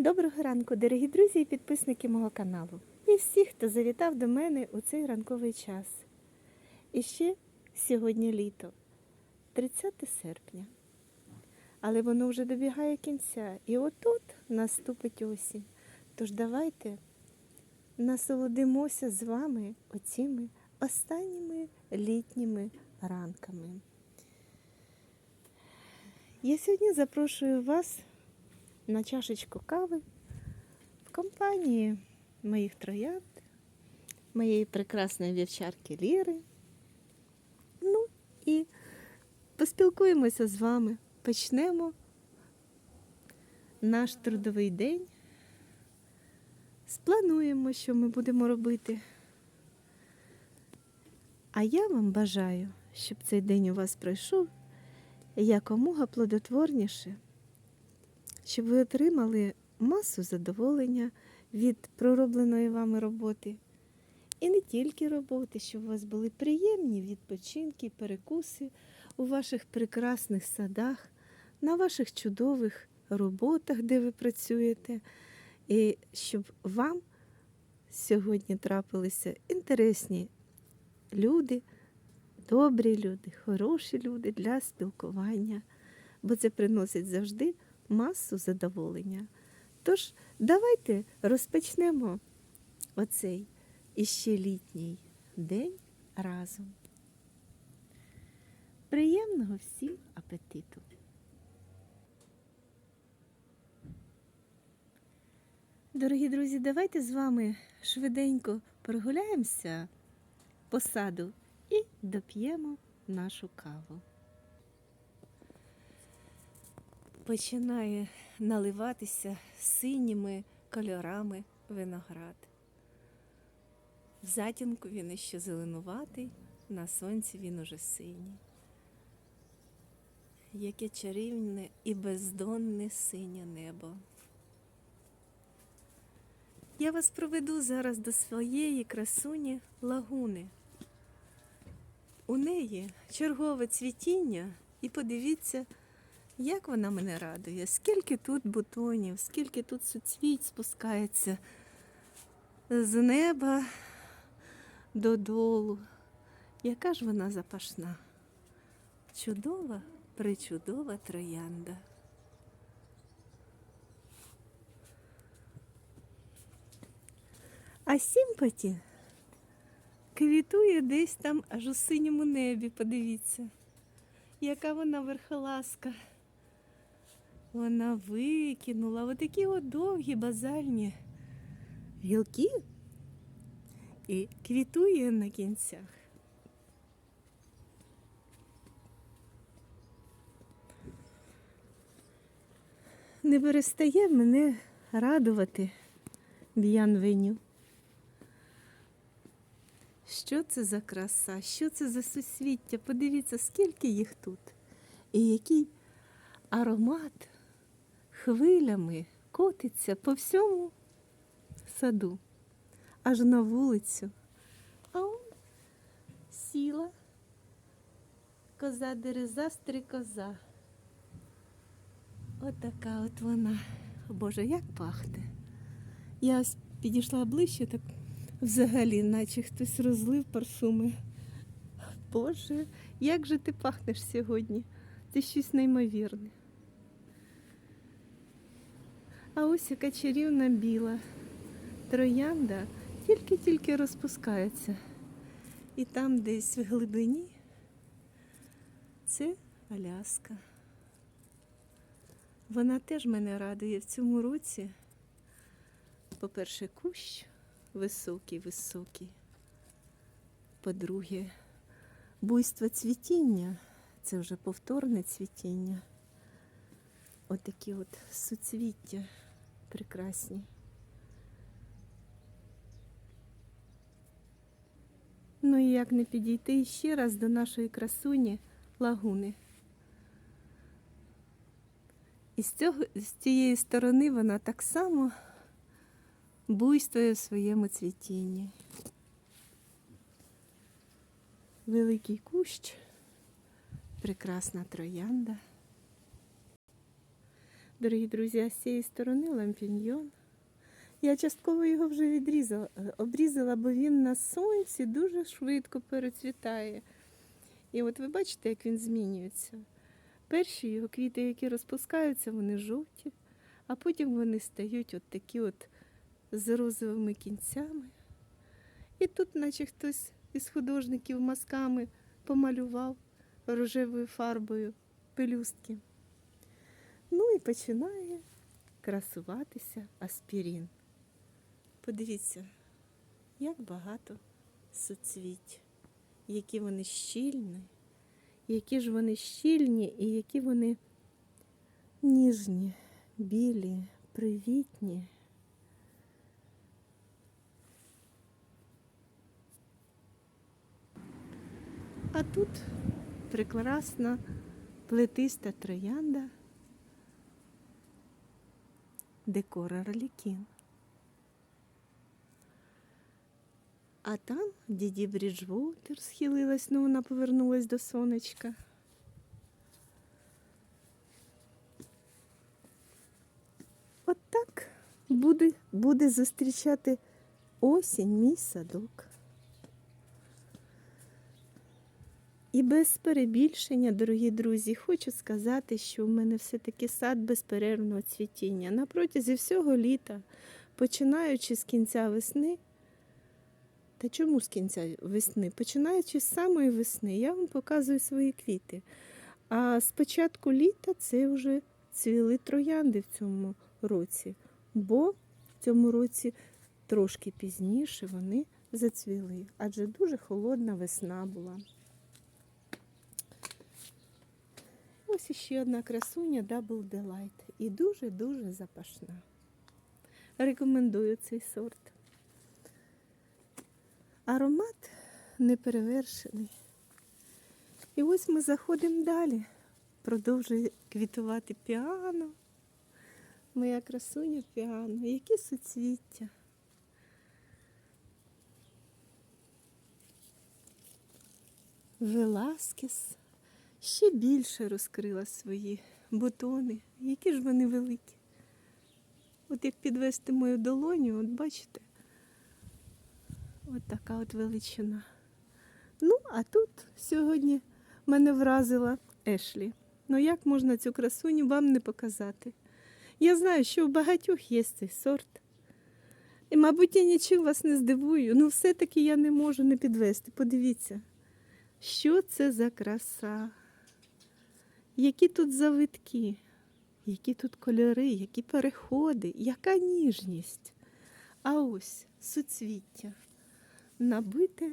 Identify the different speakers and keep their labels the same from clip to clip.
Speaker 1: Доброго ранку, дорогі друзі і підписники мого каналу. І всі, хто завітав до мене у цей ранковий час. І ще сьогодні літо, 30 серпня. Але воно вже добігає кінця. І отут наступить осінь. Тож давайте насолодимося з вами оціми останніми літніми ранками. Я сьогодні запрошую вас на чашечку кави в компанії моїх троянд, моєї прекрасної вівчарки Ліри. Ну і поспілкуємося з вами. Почнемо наш трудовий день. Сплануємо, що ми будемо робити. А я вам бажаю, щоб цей день у вас пройшов якомога плодотворніше щоб ви отримали масу задоволення від проробленої вами роботи. І не тільки роботи, щоб у вас були приємні відпочинки, перекуси у ваших прекрасних садах, на ваших чудових роботах, де ви працюєте, і щоб вам сьогодні трапилися інтересні люди, добрі люди, хороші люди для спілкування, бо це приносить завжди масу задоволення. Тож давайте розпочнемо оцей іще літній день разом. Приємного всім апетиту! Дорогі друзі, давайте з вами швиденько прогуляємося по саду і доп'ємо нашу каву. Починає наливатися синіми кольорами виноград. В затінку він іще зеленуватий, на сонці він уже синій. Яке чарівне і бездонне синє небо. Я вас проведу зараз до своєї красуні лагуни. У неї чергове цвітіння, і подивіться, як вона мене радує, скільки тут бутонів, скільки тут суцвіть спускається з неба додолу. Яка ж вона запашна? Чудова, причудова троянда. А сімпаті квітує десь там аж у синьому небі, подивіться, яка вона верхоласка. Вона викинула отакі от довгі базальні гілки і квітує на кінцях. Не перестає мене радувати б'янвеню. Що це за краса, що це за сусвіття? Подивіться, скільки їх тут. І який аромат хвилями котиться по всьому саду, аж на вулицю. А он сіла коза дереза, стрикоза. Отака от вона. Боже, як пахне. Я підійшла ближче, так взагалі, наче хтось розлив парфуми. Боже, як же ти пахнеш сьогодні? Це щось неймовірне. А ось яка чарівна біла троянда тільки-тільки розпускається. І там десь в глибині це Аляска. Вона теж мене радує в цьому році. По-перше, кущ високий, високий. По-друге, буйство цвітіння. Це вже повторне цвітіння. Отакі от суцвіття прекрасні. Ну і як не підійти ще раз до нашої красуні лагуни. І з, цього, з цієї сторони вона так само буйствує в своєму цвітінні. Великий кущ, прекрасна троянда. Дорогі друзі, а з цієї сторони лампіньйон. Я частково його вже відрізала, е, обрізала, бо він на сонці дуже швидко перецвітає. І от ви бачите, як він змінюється. Перші його квіти, які розпускаються, вони жовті, а потім вони стають от такі от з розовими кінцями. І тут, наче хтось із художників мазками помалював рожевою фарбою пелюстки. Ну і починає красуватися аспірін. Подивіться, як багато соцвіть, які вони щільні, які ж вони щільні і які вони ніжні, білі, привітні. А тут прекрасна плетиста троянда декор Орлікін. А там діді Бріджвотер схилилась, ну вона повернулась до сонечка. От так буде, буде зустрічати осінь мій садок. І без перебільшення, дорогі друзі, хочу сказати, що в мене все-таки сад безперервного цвітіння. На протязі всього літа, починаючи з кінця весни, та чому з кінця весни? Починаючи з самої весни, я вам показую свої квіти. А з початку літа це вже цвіли троянди в цьому році, бо в цьому році трошки пізніше вони зацвіли, адже дуже холодна весна була. Ось іще одна красуня Double Delight. І дуже-дуже запашна. Рекомендую цей сорт. Аромат неперевершений. І ось ми заходимо далі. Продовжує квітувати піано. Моя красуня піано. Які суцвіття. Веласкес ще більше розкрила свої бутони. Які ж вони великі. От як підвести мою долоню, от бачите, от така от величина. Ну, а тут сьогодні мене вразила Ешлі. Ну як можна цю красуню вам не показати? Я знаю, що у багатьох є цей сорт. І, мабуть, я нічим вас не здивую, ну все-таки я не можу не підвести. Подивіться, що це за краса. Які тут завитки, які тут кольори, які переходи, яка ніжність. А ось суцвіття, набите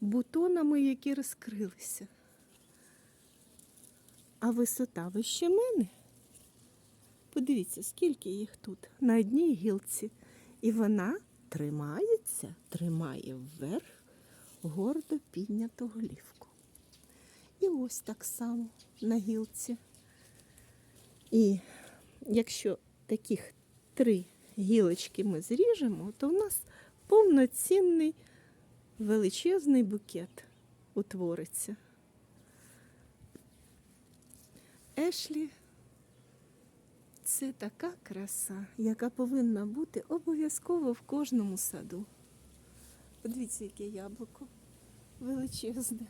Speaker 1: бутонами, які розкрилися. А висота вище мене. Подивіться, скільки їх тут на одній гілці. І вона тримається, тримає вверх гордо підняту голівку. І ось так само на гілці. І якщо таких три гілочки ми зріжемо, то в нас повноцінний величезний букет утвориться. Ешлі це така краса, яка повинна бути обов'язково в кожному саду. Подивіться, яке яблуко величезне.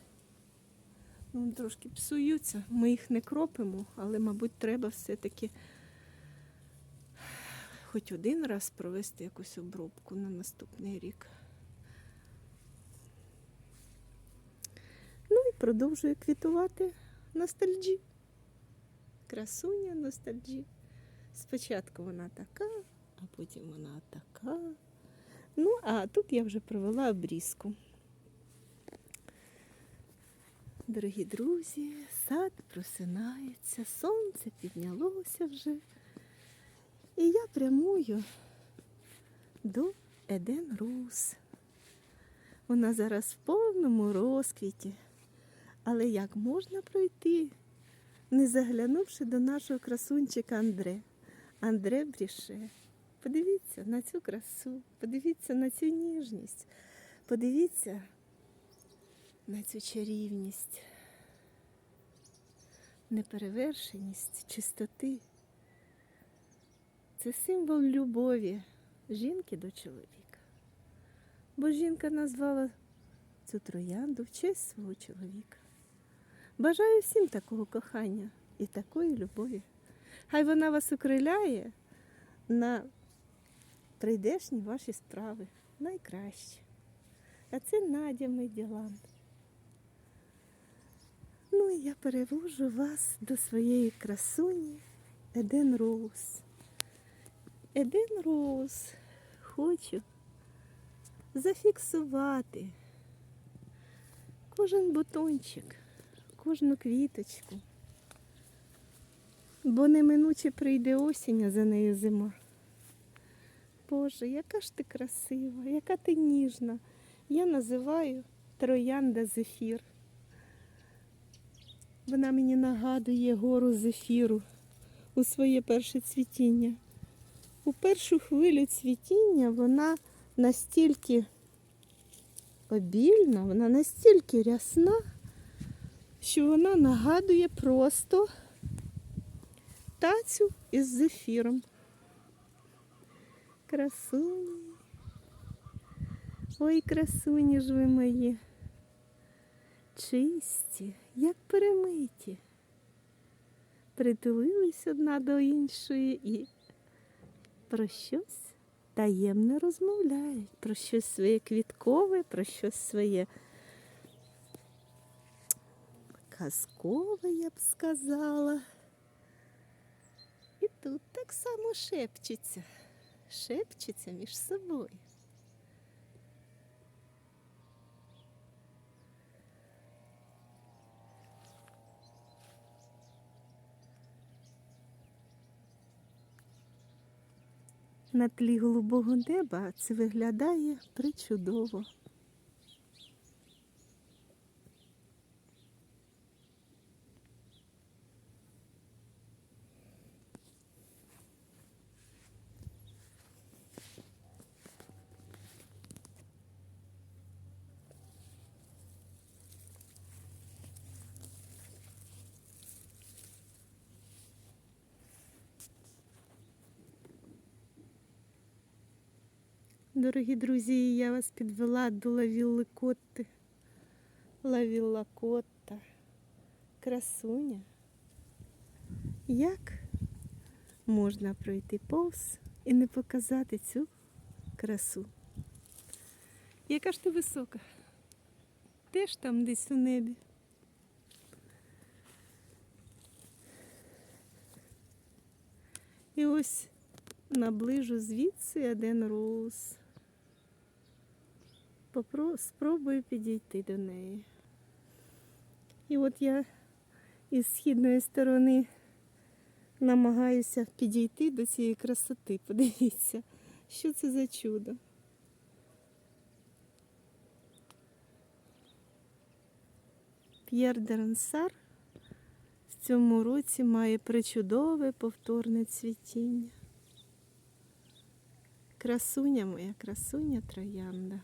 Speaker 1: Вони трошки псуються, ми їх не кропимо, але, мабуть, треба все-таки хоч один раз провести якусь обробку на наступний рік. Ну і продовжує квітувати ностальджі. Красуня ностальджі. Спочатку вона така, а потім вона така. Ну, а тут я вже провела обрізку. Дорогі друзі, сад просинається, сонце піднялося вже. І я прямую до Еден Рус. Вона зараз в повному розквіті. Але як можна пройти, не заглянувши до нашого красунчика Андре? Андре Бріше. Подивіться на цю красу, подивіться на цю ніжність, подивіться на цю чарівність, неперевершеність чистоти. це символ любові жінки до чоловіка. Бо жінка назвала цю троянду в честь свого чоловіка. Бажаю всім такого кохання і такої любові. Хай вона вас окриляє на прийдешні ваші справи найкраще. А це Надя Меділанд. Я перевожу вас до своєї красуні Еден Роуз. Еден Роуз хочу зафіксувати кожен бутончик, кожну квіточку. Бо неминуче прийде осінь, а за нею зима. Боже, яка ж ти красива, яка ти ніжна. Я називаю троянда зефір. Вона мені нагадує гору зефіру у своє перше цвітіння. У першу хвилю цвітіння вона настільки обільна, вона настільки рясна, що вона нагадує просто тацю із зефіром. Красуні. Ой, красуні ж ви мої. Чисті, як перемиті. Притулились одна до іншої і про щось таємне розмовляють, про щось своє квіткове, про щось своє казкове, я б сказала. І тут так само шепчеться, шепчеться між собою. На тлі голубого неба це виглядає причудово. Дорогі друзі, я вас підвела до Лавілли Котти. Лавілла Котта. Красуня. Як можна пройти повз і не показати цю красу? Яка ж ти висока? Теж там десь у небі. І ось наближу звідси один роз. Спробую підійти до неї. І от я із східної сторони намагаюся підійти до цієї красоти. Подивіться, що це за чудо. П'єр Дерансар в цьому році має причудове повторне цвітіння. Красуня моя, красуня троянда.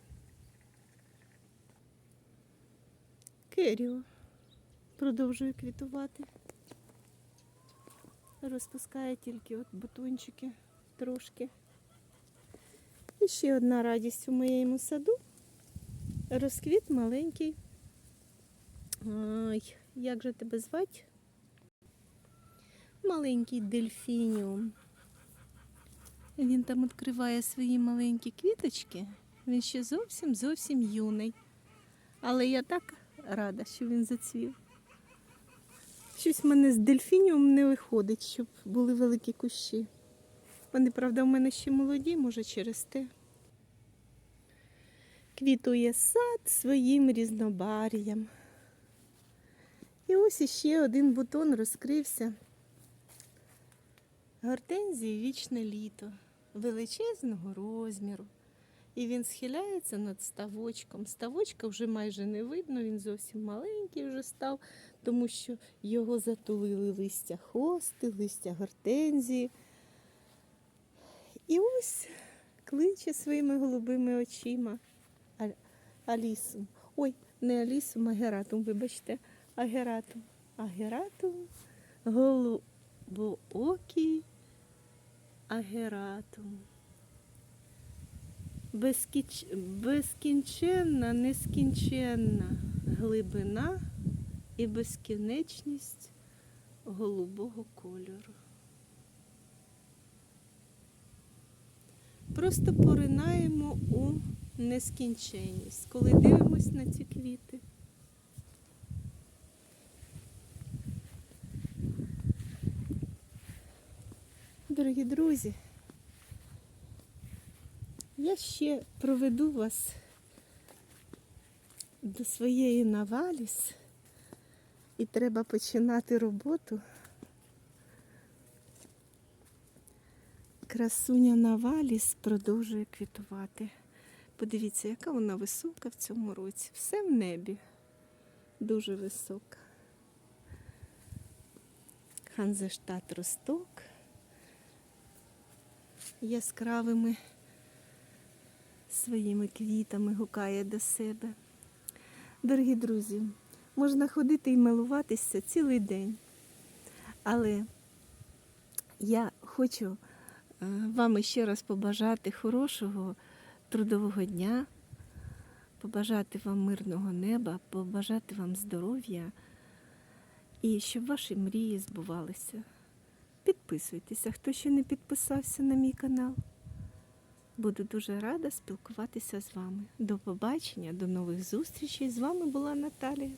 Speaker 1: Керіо продовжує квітувати. Розпускає тільки от бутончики трошки. І ще одна радість у моєму саду. Розквіт маленький. Ой, як же тебе звати? Маленький дельфініум. Він там відкриває свої маленькі квіточки. Він ще зовсім зовсім юний. Але я так рада, що він зацвів. Щось в мене з дельфініум не виходить, щоб були великі кущі. Вони, правда, в мене ще молоді, може, через те. Квітує сад своїм різнобар'ям. І ось іще один бутон розкрився. Гортензії вічне літо, величезного розміру. І він схиляється над ставочком. Ставочка вже майже не видно, він зовсім маленький вже став, тому що його затулили листя хости, листя гортензії. І ось кличе своїми голубими очима Алісу. Ой, не Алісу, а Гератум, вибачте, а Гератум. А Гератум голубоокий агератум. Безкіч... Безкінченна, нескінченна глибина і безкінечність голубого кольору. Просто поринаємо у нескінченність, коли дивимось на ці квіти. Дорогі друзі, я ще проведу вас до своєї наваліс, і треба починати роботу. Красуня Наваліс продовжує квітувати. Подивіться, яка вона висока в цьому році. Все в небі. Дуже висока. Ханзештат Росток яскравими своїми квітами гукає до себе. Дорогі друзі, можна ходити і милуватися цілий день. Але я хочу е, вам ще раз побажати хорошого трудового дня, побажати вам мирного неба, побажати вам здоров'я і щоб ваші мрії збувалися. Підписуйтеся, хто ще не підписався на мій канал. Буду дуже рада спілкуватися з вами. До побачення, до нових зустрічей. З вами була Наталія.